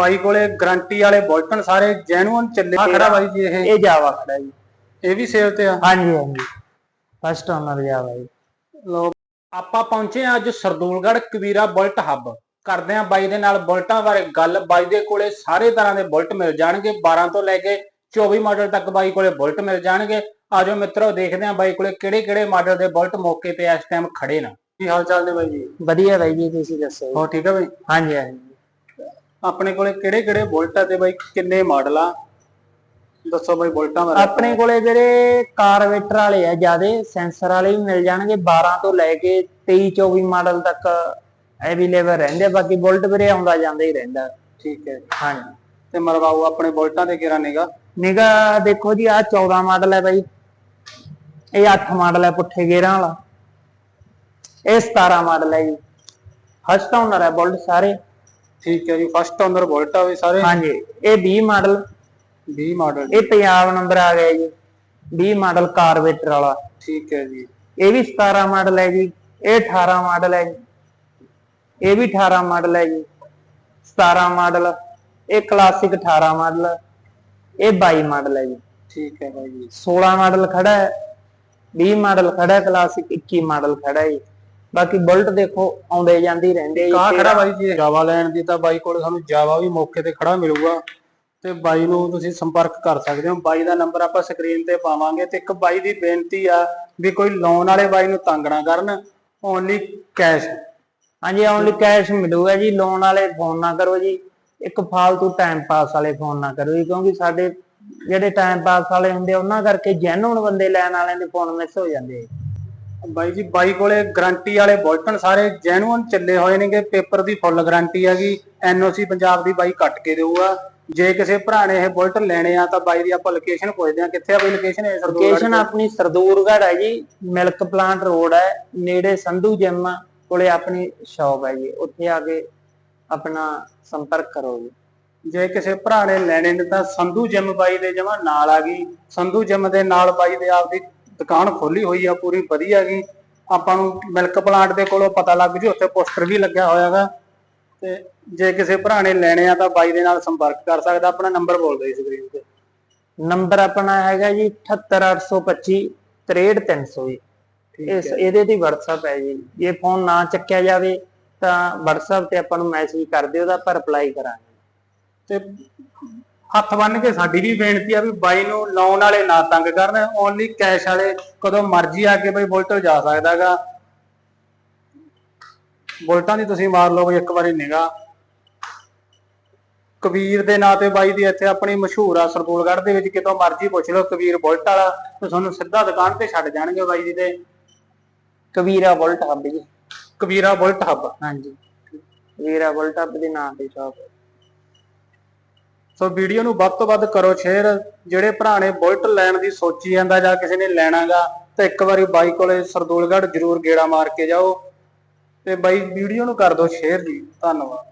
ਬਾਈ ਕੋਲੇ ਗਾਰੰਟੀ ਵਾਲੇ ਬੋਲਟਨ ਸਾਰੇ ਜੈਨੂਅਨ ਚੱਲੇ ਆ ਖੜਾ ਬਾਈ ਜੀ ਇਹ। ਇਹ ਜਾਵਾ ਖੜਾ ਜੀ। ਇਹ ਵੀ ਸੇਲ ਤੇ ਆ। ਹਾਂਜੀ ਹਾਂਜੀ। ਫਸਟ ਓਨਰ ਜਾਵਾ ਜੀ ਲੋ ਆਪਾਂ ਪਹੁੰਚੇ ਆ ਅੱਜ ਸਰਦੂਲਗੜ੍ਹ ਕਬੀਰਾ ਬੁਲਟ ਹੱਬ। ਕਰਦੇ ਆ ਬਾਈ ਦੇ ਨਾਲ ਬੁਲਟਾਂ ਬਾਰੇ ਗੱਲ। ਬਾਈ ਦੇ ਕੋਲੇ ਸਾਰੇ ਤਰ੍ਹਾਂ ਦੇ ਬੁਲਟ ਮਿਲ ਜਾਣਗੇ। 12 ਤੋਂ ਲੈ ਕੇ 24 ਮਾਡਲ ਤੱਕ ਬਾਈ ਕੋਲੇ ਬੁਲਟ ਮਿਲ ਜਾਣਗੇ। ਆਜੋ ਮਿੱਤਰੋ ਦੇਖਦੇ ਆ ਬਾਈ ਕੋਲੇ ਕਿਹੜੇ ਕਿਹੜੇ ਮਾਡਲ ਦੇ ਬੁਲਟ ਮੌਕੇ ਤੇ ਇਸ ਟਾਈਮ ਖੜੇ ਨੇ। ਕੀ ਹਾਲ ਚਾਲ ਨੇ ਬਾਈ ਜੀ? ਵਧੀਆ ਬਾਈ ਜੀ ਤੁਸੀਂ ਦੱਸੋ। ਹੋ ਠੀਕ ਹੈ ਬਾਈ? ਹਾਂਜੀ ਹਾਂਜੀ। ਆਪਣੇ ਕੋਲੇ ਕਿਹੜੇ ਕਿਹੜੇ ਬੁਲਟ ਆ ਤੇ ਬਾਈ ਕਿੰਨੇ ਮਾਡਲ ਆ? ਦੱਸੋ ਬਾਈ ਬੁਲਟਾਂ ਬਾਰੇ। ਆਪਣੇ ਕੋਲੇ ਜਿਹੜੇ ਕਾਰਵੇਟਰ ਵਾਲੇ ਆ ਜਿਆਦੇ ਸੈਂਸਰ ਵਾਲੇ ਵੀ ਮਿਲ ਜਾਣਗੇ 12 ਤੋਂ ਲੈ ਕੇ 23 24 ਮਾਡਲ ਤੱਕ ਅਵੇਲੇਬਲ ਰਹਿੰਦੇ। ਬਾਕੀ ਬੁਲਟ ਵੀਰੇ ਆਉਂਦਾ ਜਾਂਦਾ ਹੀ ਰਹਿੰਦਾ। ਠੀਕ ਹੈ। ਹਾਂਜੀ। ਤੇ ਮਰਵਾਓ ਆਪਣੇ ਬੁਲਟਾਂ ਦੇ ਕਿਹੜਾ ਨਿਗਾ ਨਿਗਾ ਦੇਖੋ ਜੀ ਆ 14 ਮਾਡਲ ਹੈ ਬਾਈ। ਇਹ 8 ਮਾਡਲ ਹੈ ਪੁੱਠੇ ਗੇਰਾਂ ਵਾਲਾ। ਇਹ 17 ਮਾਡਲ ਹੈ ਜੀ। ਫਸਟ ਓਨਰ ਹੈ ਬੁਲਟ ਸਾਰੇ। ਠੀਕ ਹੈ ਜੀ ਫਸਟ ਓਨਰ ਬੁਲਟ ਆ ਵੀ ਸਾਰੇ। ਹਾਂਜੀ ਇਹ 20 ਮਾਡਲ 20 ਮਾਡਲ ਇਹ ਪੰਜਾਬ ਨੰਬਰ ਆ ਗਿਆ ਜੀ। 20 ਮਾਡਲ ਕਾਰਵੇਟਰ ਵਾਲਾ। ਠੀਕ ਹੈ ਜੀ। ਇਹ ਵੀ 17 ਮਾਡਲ ਹੈ ਜੀ। ਇਹ 18 ਮਾਡਲ ਹੈ ਜੀ। ਇਹ ਵੀ 18 ਮਾਡਲ ਹੈ ਜੀ। 17 ਮਾਡਲ ਇਹ ਕਲਾਸਿਕ 18 ਮਾਡਲ ਇਹ 22 ਮਾਡਲ ਹੈ ਜੀ। ਠੀਕ ਹੈ ਬਾਈ ਜੀ। 16 ਮਾਡਲ ਖੜਾ ਹੈ। 20 ਮਾਡਲ ਖੜਾ ਹੈ। ਕਲਾਸਿਕ 21 ਮਾਡਲ ਖੜਾ ਹੈ ਜੀ। ਬਾਕੀ ਬੁਲਟ ਦੇਖੋ ਆਉਂਦੇ ਜਾਂਦੇ ਰਹਿੰਦੇ ਆ ਜੀ। ਕਾ ਖੜਾ ਬਾਈ ਜੀ ਜਾਵਾ ਲੈਣ ਦੀ ਤਾਂ ਬਾਈ ਕੋਲ ਸਾਨੂੰ ਜਾਵਾ ਵੀ ਮੌਕੇ ਤੇ ਖੜਾ ਮਿਲੂਗਾ। ਤੇ ਬਾਈ ਨੂੰ ਤੁਸੀਂ ਸੰਪਰਕ ਕਰ ਸਕਦੇ ਹੋ। ਬਾਈ ਦਾ ਨੰਬਰ ਆਪਾਂ ਸਕਰੀਨ ਤੇ ਪਾਵਾਂਗੇ ਤੇ ਇੱਕ ਬਾਈ ਦੀ ਬੇਨਤੀ ਆ ਵੀ ਕੋਈ ਲੋਨ ਵਾਲੇ ਬਾਈ ਨੂੰ ਤੰਗ ਨਾ ਕਰਨ। ਓਨਲੀ ਕੈਸ਼ ਹਾਂਜੀ ਓਨਲੀ ਕੈਸ਼ ਮਿਲੂਗਾ ਜੀ। ਲੋਨ ਵਾਲੇ ਫੋਨ ਨਾ ਕਰੋ ਜੀ। ਇੱਕ ਫਾਲਤੂ ਟਾਈਮ ਪਾਸ ਵਾਲੇ ਫੋਨ ਨਾ ਕਰੋ ਜੀ ਕਿਉਂਕਿ ਸਾਡੇ ਜਿਹੜੇ ਟਾਈਮ ਪਾਸ ਵਾਲੇ ਹੁੰਦੇ ਉਹਨਾਂ ਕਰਕੇ ਜੈਨੂਨ ਬੰਦੇ ਲੈਣ ਵਾਲਿਆਂ ਦੇ ਫੋਨ ਮਿਸ ਹੋ ਜਾਂਦੇ ਆ ਬਾਈ ਜੀ ਬਾਈ ਕੋਲੇ ਗਾਰੰਟੀ ਵਾਲੇ ਬੁਲਟਨ ਸਾਰੇ ਜੈਨੂਅਨ ਚੱਲੇ ਹੋਏ ਨੇਗੇ ਪੇਪਰ ਦੀ ਫੁੱਲ ਗਾਰੰਟੀ ਹੈਗੀ ਐਨਓਸੀ ਪੰਜਾਬ ਦੀ ਬਾਈ ਕੱਟ ਕੇ ਦੇਊਗਾ। ਜੇ ਕਿਸੇ ਭਰਾ ਨੇ ਇਹ ਬੁਲਟ ਲੈਣੇ ਆ ਤਾਂ ਬਾਈ ਦੀ ਆਪਾਂ ਲੋਕੇਸ਼ਨ ਪੁੱਛਦੇ ਆ ਕਿੱਥੇ ਆ ਬਾਈ ਲੋਕੇਸ਼ਨ ਇਹ ਸਰਦੂਲਗੜ੍ਹ ਲੋਕੇਸ਼ਨ ਆਪਣੀ ਸਰਦੂਰਗੜ੍ਹ ਹੈ ਜੀ ਮਿਲਕ ਪਲਾਂਟ ਰੋਡ ਹੈ ਨੇੜੇ ਸੰਧੂ ਜਿਮ ਕੋਲੇ ਆਪਣੀ ਸ਼ਾਪ ਹੈ ਜੀ ਉੱਥੇ ਆ ਕੇ ਆਪਣਾ ਸੰਪਰਕ ਕਰੋ ਜੀ। ਜੇ ਕਿਸੇ ਭਰਾ ਨੇ ਲੈਣੇ ਨੇ ਤਾਂ ਸੰਧੂ ਜਿਮ ਬਾਈ ਦੇ ਜਮਾ ਨਾਲ ਆ ਗਈ। ਸੰਧੂ ਜਿਮ ਦੇ ਨਾਲ ਬਾਈ ਦੇ ਆਪਦੀ ਦੁਕਾਨ ਖੋਲੀ ਹੋਈ ਆ ਪੂਰੀ ਵਧੀਆ ਗਈ ਆਪਾਂ ਨੂੰ ਮਿਲਕ ਪਲਾਂਟ ਦੇ ਕੋਲੋਂ ਪਤਾ ਲੱਗ ਜੂ ਉੱਥੇ ਪੋਸਟਰ ਵੀ ਲੱਗਿਆ ਹੋਇਆਗਾ ਤੇ ਜੇ ਕਿਸੇ ਭਰਾ ਨੇ ਲੈਣੇ ਆ ਤਾਂ ਬਾਈ ਦੇ ਨਾਲ ਸੰਪਰਕ ਕਰ ਸਕਦਾ ਆਪਣਾ ਨੰਬਰ ਬੋਲ ਦਿਓ ਸਕਰੀਨ ਤੇ। ਨੰਬਰ ਆਪਣਾ ਹੈਗਾ ਜੀ 78825 63300 ਜੀ। ਇਸ ਇਹਦੇ ਤੇ WhatsApp ਹੈ ਜੀ। ਜੇ ਫੋਨ ਨਾ ਚੱਕਿਆ ਜਾਵੇ ਤਾਂ WhatsApp ਤੇ ਆਪਾਂ ਨੂੰ ਮੈਸੇਜ ਕਰ ਦਿਓ ਤਾਂ ਆਪਾਂ ਰਿਪਲਾਈ ਕਰਾਂਗੇ। ਤੇ ਹੱਥ ਬੰਨ ਕੇ ਸਾਡੀ ਵੀ ਬੇਨਤੀ ਆ ਵੀ ਬਾਈ ਨੂੰ ਲੋਨ ਵਾਲੇ ਨਾ ਤੰਗ ਕਰਨ ਓਨਲੀ ਕੈਸ਼ ਵਾਲੇ ਕਦੋਂ ਮਰਜ਼ੀ ਆ ਕੇ ਬਈ ਬੁਲਟ ਜਾ ਸਕਦਾਗਾ ਬੁਲਟਾਂ ਦੀ ਤੁਸੀਂ ਮਾਰ ਲਓ ਬਈ ਇੱਕ ਵਾਰੀ ਨਿਗਾ ਕਬੀਰ ਦੇ ਨਾਂ ਤੇ ਬਾਈ ਦੀ ਇੱਥੇ ਆਪਣੀ ਮਸ਼ਹੂਰ ਆ ਸਰਦੂਲਗੜ੍ਹ ਦੇ ਵਿੱਚ ਕਿਤੋਂ ਮਰਜ਼ੀ ਪੁੱਛ ਲਓ ਕਬੀਰ ਬੁਲਟ ਵਾਲਾ ਤੇ ਤੁਹਾਨੂੰ ਸਿੱਧਾ ਦੁਕਾਨ ਤੇ ਛੱਡ ਜਾਣਗੇ ਬਾਈ ਜੀ ਦੇ। Kabira Bullet Hub ji. Kabira Bullet Hub. ਹਾਂਜੀ। ਕਬੀਰਾ ਬੁਲਟ ਹੱਬ ਦੇ ਨਾਂ ਤੇ ਸ਼ਾਪ ਹੈ ਸੋ ਵੀਡੀਓ ਨੂੰ ਵੱਧ ਤੋਂ ਵੱਧ ਕਰੋ ਸ਼ੇਅਰ ਜਿਹੜੇ ਭਰਾ ਨੇ ਬੁਲਟ ਲੈਣ ਦੀ ਸੋਚੀ ਜਾਂਦਾ ਜਾਂ ਕਿਸੇ ਨੇ ਲੈਣਾਗਾ, ਤਾਂ ਇੱਕ ਵਾਰੀ ਬਾਈ ਕੋਲੇ ਸਰਦੂਲਗੜ੍ਹ ਜ਼ਰੂਰ ਗੇੜਾ ਮਾਰ ਕੇ ਜਾਓ। ਤੇ ਬਾਈ, ਵੀਡੀਓ ਨੂੰ ਕਰ ਦਿਓ ਸ਼ੇਅਰ ਜੀ। ਧੰਨਵਾਦ।